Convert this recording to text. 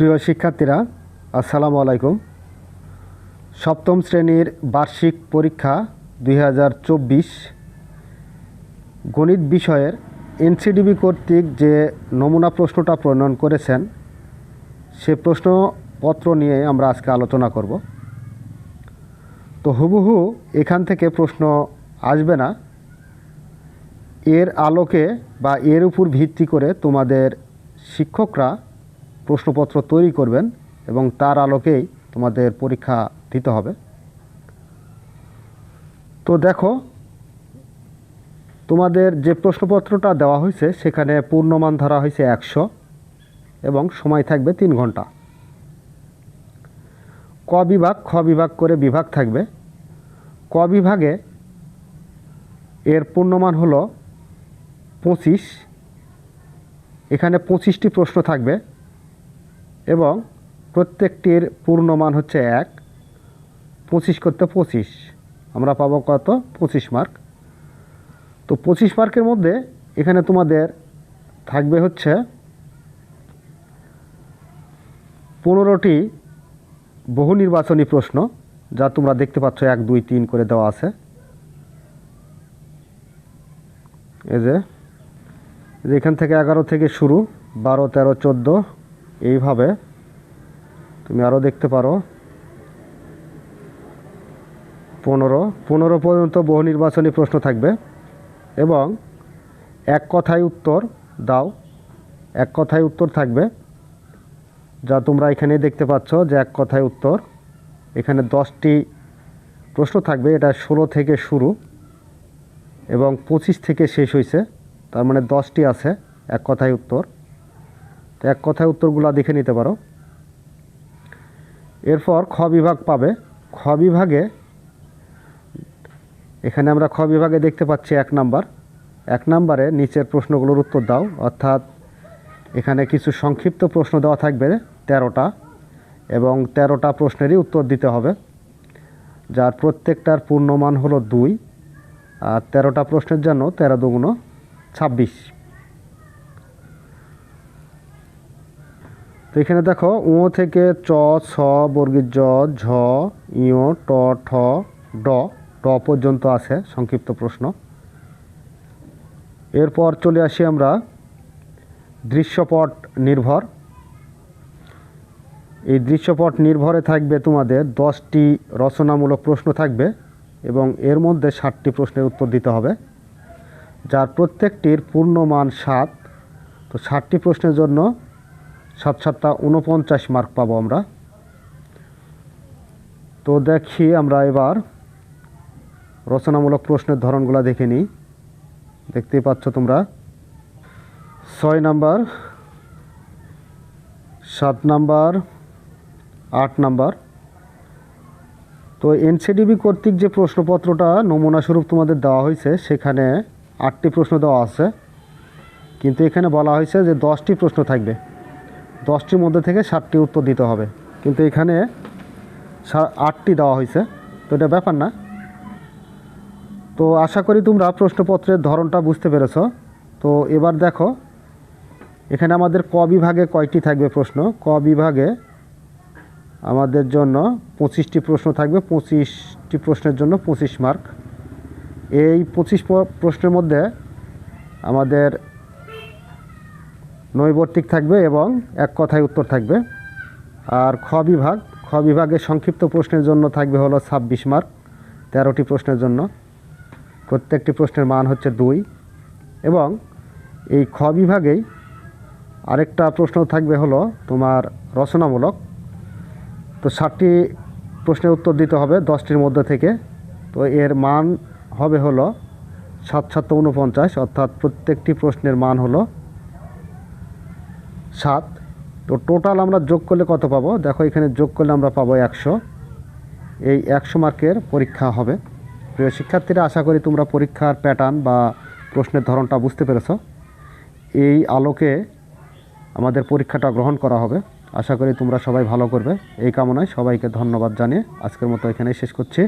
প্রিয় শিক্ষার্থীরা, আসসালামু আলাইকুম। সপ্তম শ্রেণির বার্ষিক পরীক্ষা দুই হাজার চব্বিশ গণিত বিষয়ের এনসিডিবি কর্তৃক যে নমুনা প্রশ্নটা প্রণয়ন করেছেন, সে প্রশ্নপত্র নিয়ে আমরা আজকে আলোচনা করব। তো হুবহু এখান থেকে প্রশ্ন আসবে না। এর আলোকে বা এর উপর ভিত্তি করে তোমাদের শিক্ষকরা প্রশ্নপত্র তৈরি করবেন এবং তার আলোকেই তোমাদের পরীক্ষা দিতে হবে। তো দেখো, তোমাদের যে প্রশ্নপত্রটা দেওয়া হয়েছে, সেখানে পূর্ণমান ধরা হয়েছে একশো এবং সময় থাকবে তিন ঘণ্টা। ক বিভাগ, খ বিভাগ করে বিভাগ থাকবে। ক বিভাগে এর পূর্ণমান হলো পঁচিশ। এখানে পঁচিশটি প্রশ্ন থাকবে। এবং প্রত্যেকটির পূর্ণমান হচ্ছে এক, পঁচিশ করতে পঁচিশ। আমরা পাবো কত? পঁচিশ মার্ক তো পঁচিশ মার্কের মধ্যে এখানে তোমাদের থাকবে হচ্ছে পনেরোটি বহু নির্বাচনী প্রশ্ন, যা তোমরা দেখতে পাচ্ছ এক, দুই, তিন করে দেওয়া আছে। এই যে, এখান থেকে এগারো থেকে শুরু, বারো, তেরো, চোদ্দ এইভাবে তুমি আরও দেখতে পারো। পনেরো পনেরো পর্যন্ত বহু নির্বাচনী প্রশ্ন থাকবে এবং এক কথায় উত্তর দাও, এক কথায় উত্তর থাকবে। যা তোমরা এখানে দেখতে পাচ্ছ যে এক কথায় উত্তর। এখানে দশটি প্রশ্ন থাকবে, এটা ষোলো থেকে শুরু এবং পঁচিশ থেকে শেষ হয়েছে তার মানে দশটি আছে, এক কথায় উত্তর। তো এক কথায় উত্তরগুলো দেখে নিতে পারো। এরপর খ বিভাগ পাবে। খ বিভাগে, এখানে আমরা খ বিভাগে দেখতে পাচ্ছি এক নাম্বার। এক নাম্বারে নিচের প্রশ্নগুলোর উত্তর দাও, অর্থাৎ এখানে কিছু সংক্ষিপ্ত প্রশ্ন দেওয়া থাকবে তেরোটা, এবং তেরোটা প্রশ্নেরই উত্তর দিতে হবে, যার প্রত্যেকটার পূর্ণমান হলো দুই, আর তেরোটা প্রশ্নের জন্য তেরো দুগুণ ছাব্বিশ। এখানে দেখো ও থেকে চ ছ বর্গীর জ, ঝ ইয় ট, ঠ, ড, ট পর্যন্ত আছে সংক্ষিপ্ত প্রশ্ন। এরপর চলে আসি আমরা দৃশ্যপট নির্ভর। এই দৃশ্যপট নির্ভরে থাকবে তোমাদের দশটি রচনামূলক প্রশ্ন থাকবে এবং এর মধ্যে ষাটটি প্রশ্নের উত্তর দিতে হবে। যার প্রত্যেকটির পূর্ণমান সাত, তো ষাটটি প্রশ্নের জন্য সাত সাতটা উনপঞ্চাশ মার্ক পাবো আমরা। তো দেখি আমরা এবার রচনামূলক প্রশ্নের ধরনগুলো দেখে নিই। দেখতেই পাচ্ছ তোমরা। ছয় নাম্বার, সাত নাম্বার, আট নাম্বার। তো এনসিডিবি কর্তৃক যে প্রশ্নপত্রটা নমুনা স্বরূপ তোমাদের দেওয়া হয়েছে, সেখানে আটটি প্রশ্ন দেওয়া আছে। কিন্তু এখানে বলা হয়েছে যে দশটি প্রশ্ন থাকবে। দশটির মধ্যে থেকে ষাটটি উত্তর দিতে হবে। কিন্তু এখানে আটটি দেওয়া হয়েছে। তো এটা ব্যাপার না। তো আশা করি তোমরা প্রশ্নপত্রের ধরনটা বুঝতে পেরেছ। তো এবার দেখো, এখানে আমাদের ক বিভাগে কয়টি থাকবে প্রশ্ন? ক বিভাগে আমাদের জন্য পঁচিশটি প্রশ্ন থাকবে। পঁচিশটি প্রশ্নের জন্য পঁচিশ মার্ক। এই পঁচিশ প্রশ্নের মধ্যে আমাদের নৈবর্তিক থাকবে এবং এক কথায় উত্তর থাকবে। আর খ বিভাগ, খ বিভাগের সংক্ষিপ্ত প্রশ্নের জন্য থাকবে হলো ছাব্বিশ মার্ক, তেরোটি প্রশ্নের জন্য। প্রত্যেকটি প্রশ্নের মান হচ্ছে দুই। এবং এই খ বিভাগেই আরেকটা প্রশ্ন থাকবে হলো তোমার রচনামূলক। তো ষাটটি প্রশ্নের উত্তর দিতে হবে দশটির মধ্যে থেকে। তো এর মান হবে হলো সাত সাত উনপঞ্চাশ, অর্থাৎ প্রত্যেকটি প্রশ্নের মান হলো সাত। তো টোটাল আমরা যোগ করলে কত পাবো? দেখো এখানে যোগ করলে আমরা পাবো একশো। এই একশো মার্কের পরীক্ষা হবে। প্রিয় শিক্ষার্থীরা, আশা করি তোমরা পরীক্ষার প্যাটার্ন বা প্রশ্নের ধরনটা বুঝতে পেরেছ। এই আলোকে আমাদের পরীক্ষাটা গ্রহণ করা হবে। আশা করি তোমরা সবাই ভালো করবে। এই কামনায় সবাইকে ধন্যবাদ জানিয়ে আজকের মতো এখানেই শেষ করছি।